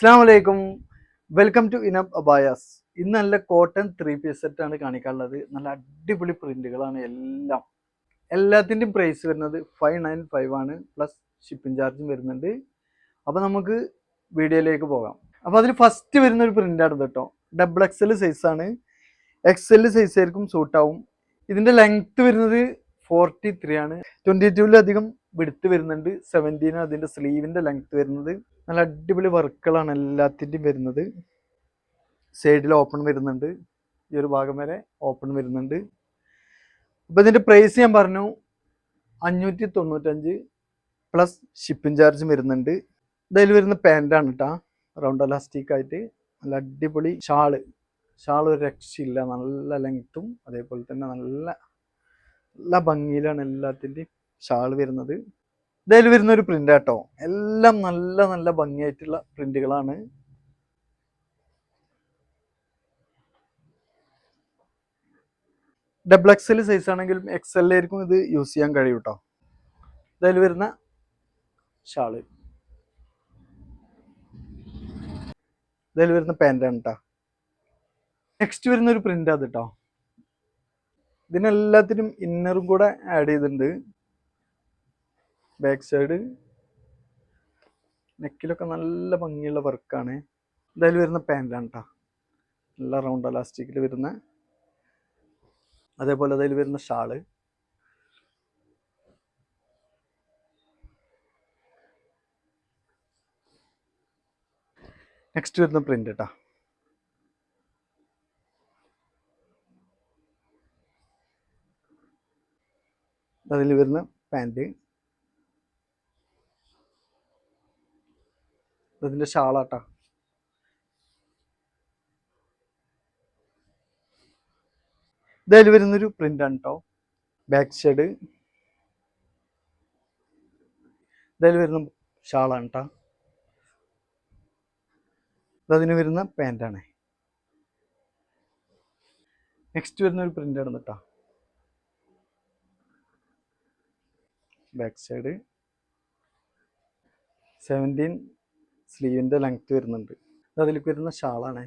അസ്സാം വലൈക്കും welcome to ഇനബ് abayas ഇന്ന് നല്ല കോട്ടൺ ത്രീ പീസ് സെറ്റ് ആണ് കാണിക്കാനുള്ളത്. നല്ല അടിപൊളി പ്രിന്റുകളാണ് എല്ലാം. എല്ലാത്തിന്റെയും പ്രൈസ് വരുന്നത് ഫൈവ് നയൻ ഫൈവ് ആണ്. പ്ലസ് ഷിപ്പിംഗ് ചാർജും വരുന്നുണ്ട്. അപ്പോൾ നമുക്ക് വീഡിയോയിലേക്ക് പോകാം. അപ്പോൾ അതിൽ ഫസ്റ്റ് വരുന്ന ഒരു പ്രിന്റാണ് കേട്ടോ. ഡബിൾ എക്സ് എൽ സൈസാണ് എൽ സൈസ് ആയിരിക്കും സൂട്ടാവും ഇതിന്റെ ലെങ്ത്ത് വരുന്നത് ഫോർട്ടി ത്രീ ആണ് ട്വന്റി ടുവിലധികം വിടുത്ത് വരുന്നുണ്ട്. സെവന്റീൻ അതിന്റെ സ്ലീവിന്റെ ലെങ്ത് വരുന്നത്. നല്ല അടിപൊളി വർക്കുകളാണ് എല്ലാത്തിന്റെയും വരുന്നത്. സൈഡിൽ ഓപ്പൺ വരുന്നുണ്ട്. ഈ ഒരു ഭാഗം വരെ ഓപ്പൺ വരുന്നുണ്ട്. അപ്പോൾ ഇതിന്റെ പ്രൈസ് ഞാൻ പറഞ്ഞു. അഞ്ഞൂറ്റി തൊണ്ണൂറ്റഞ്ച് പ്ലസ് ഷിപ്പിംഗ് ചാർജ് വരുന്നുണ്ട്. ഇതിൽ വരുന്ന പാന്റാണ് കേട്ടോ റൗണ്ട് അലാസ്റ്റിക് ആയിട്ട് നല്ല അടിപൊളി ഷാൾ. ഷാൾ ഒരു രക്ഷയില്ല. നല്ല ലെങ്ത്തും അതേപോലെ തന്നെ നല്ല നല്ല ഭംഗിയിലാണ് എല്ലാത്തിന്റെയും ഷാൾ വരുന്നത്. ഇതിൽ വരുന്ന ഒരു പ്രിന്റ് ആട്ടോ. എല്ലാം നല്ല നല്ല ഭംഗിയായിട്ടുള്ള പ്രിന്റുകളാണ് ഡബിൾ എക്സൽ സൈസ് ആണെങ്കിലും എക്സ് എല്ലായിരിക്കും ഇത് യൂസ് ചെയ്യാൻ കഴിയും കേട്ടോ ഇതിൽ വരുന്ന ഷാൾ. ഇതിൽ വരുന്ന പാന്റാണ് കേട്ടോ നെക്സ്റ്റ് വരുന്ന ഒരു പ്രിന്റ് അത് കേട്ടോ ഇതിനെല്ലാത്തിനും ഇന്നറും കൂടെ ആഡ് ചെയ്തിട്ടുണ്ട്. ബാക്ക് സൈഡ് നെക്കിലൊക്കെ നല്ല ഭംഗിയുള്ള വർക്കാണ് എന്തായാലും വരുന്ന പാന്റാണ് കേട്ടോ നല്ല റൗണ്ട് അലാസ്റ്റിക്കിൽ വരുന്ന. അതേപോലെ അതിൽ വരുന്ന ഷാൾ നെക്സ്റ്റ് വരുന്ന പ്രിന്റ് കേട്ടോ അതിൽ വരുന്ന പാന്റ് അതിന്റെ ഷാളാട്ടാ. ഇതിൽ വരുന്നൊരു പ്രിന്റ് ആണ് കേട്ടോ ബാക്ക് സൈഡ് ഇതിൽ വരുന്ന ഷാളാണ് കേട്ടോ അതിന് വരുന്ന പാന്റാണ് നെക്സ്റ്റ് വരുന്ന ഒരു പ്രിന്റ് ആണ് കേട്ടോ ബാക്ക് സൈഡ് സെവന്റീൻ സ്ലീവിന്റെ ലെങ്ത് വരുന്നുണ്ട്. അതിലേക്ക് വരുന്ന ഷാളാണ്.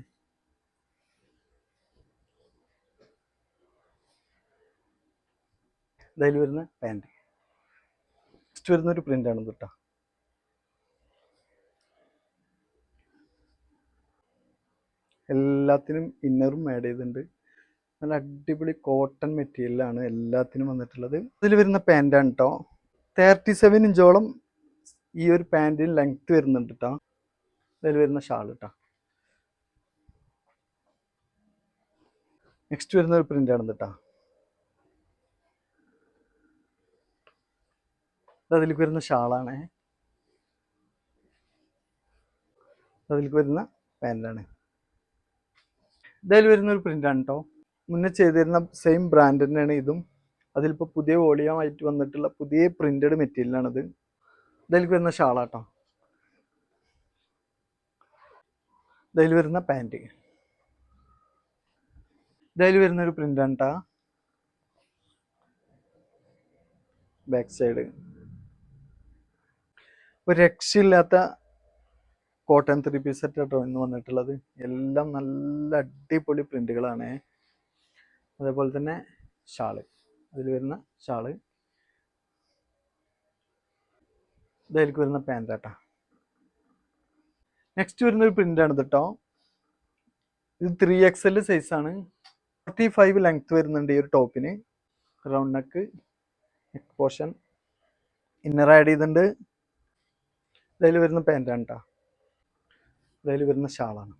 ഇതിൽ വരുന്ന പാന്റ് നെക്സ്റ്റ് വരുന്ന ഒരു പ്രിന്റ് ആണ് കേട്ടോ എല്ലാത്തിനും ഇന്നറും ആഡ് ചെയ്തിട്ടുണ്ട്. നല്ല അടിപൊളി കോട്ടൺ മെറ്റീരിയലാണ് എല്ലാത്തിനും വന്നിട്ടുള്ളത്. ഇതിൽ വരുന്ന പാന്റാണ് കേട്ടോ തേർട്ടി സെവൻ ഇഞ്ചോളം ഈ ഒരു പാന്റിന് ലെങ്ത് വരുന്നുണ്ട് കേട്ടോ ഇതിൽ വരുന്ന ഷാൾ കേട്ടോ നെക്സ്റ്റ് വരുന്ന ഒരു പ്രിന്റ് ആണ് കേട്ടോ അതിലേക്ക് വരുന്ന ഷാളാണ്. അതിലേക്ക് വരുന്ന പാന്റാണ് ഇതിൽ വരുന്ന ഒരു പ്രിന്റ് ആണ് കേട്ടോ മുന്നേ ചെയ്തിരുന്ന സെയിം ബ്രാൻഡ് തന്നെയാണ് ഇതും. അതിലിപ്പോൾ പുതിയ വോളിയമായിട്ട് വന്നിട്ടുള്ള പുതിയ പ്രിന്റഡ് മെറ്റീരിയലാണിത്. ഇതിലേക്ക് വരുന്ന ഷാളാട്ടോ ഇതിൽ വരുന്ന പാന്റ് ഇതിൽ വരുന്ന ഒരു പ്രിന്റ് ആണ്ട്ടാ കേട്ടോ ബാക്ക് സൈഡ് ഒരു രക്ഷയില്ലാത്ത കോട്ടൺ ത്രീ പീസ് സെറ്റ് കേട്ടോ ഇന്ന് വന്നിട്ടുള്ളത്. എല്ലാം നല്ല അടിപൊളി പ്രിന്റുകളാണ് അതേപോലെ തന്നെ ഷാൾ. അതിൽ വരുന്ന ഷാൾ. ഇതിലേക്ക് വരുന്ന പാന്റാട്ടാ. നെക്സ്റ്റ് വരുന്ന ഒരു പ്രിന്റാണ് കേട്ടോ ഇത് ത്രീ എക്സ് എൽ സൈസാണ് ഫോർട്ടി ഫൈവ് ലെങ്ത് വരുന്നുണ്ട് ഈ ഒരു ടോപ്പിന്. Round neck neck portion inner add ചെയ്തിട്ടുണ്ട്. ഇതിൽ വരുന്ന പാന്റാണ് കേട്ടോ ഇതിൽ വരുന്ന ഷാളാണ്.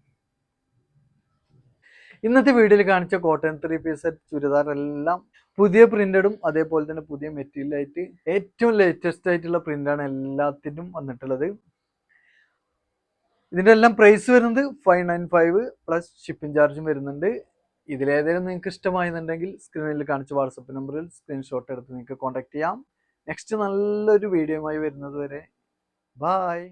ഇന്നത്തെ വീഡിയോയിൽ കാണിച്ച കോട്ടൺ ത്രീ പീസ് ചുരിദാർ എല്ലാം പുതിയ പ്രിന്റഡും അതേപോലെ തന്നെ പുതിയ മെറ്റീരിയലായിട്ട് ഏറ്റവും ലേറ്റസ്റ്റ് ആയിട്ടുള്ള പ്രിന്റാണ് എല്ലാത്തിനും വന്നിട്ടുള്ളത്. ഇതിന്റെ എല്ലാം പ്രൈസ് വരുന്നത് five nine five plus shipping ചാർജും വരുന്നുണ്ട്. ഇതിലേതെങ്കിലും നിങ്ങൾക്ക് ഇഷ്ടമായെന്നുണ്ടെങ്കിൽ സ്ക്രീനിൽ കാണിച്ച വാട്സപ്പ് നമ്പറിൽ സ്ക്രീൻഷോട്ട് എടുത്ത് നിങ്ങൾക്ക് കോൺടാക്ട് ചെയ്യാം. നെക്സ്റ്റ് നല്ലൊരു വീഡിയോയുമായി വരുന്നത് വരെ. ബായ്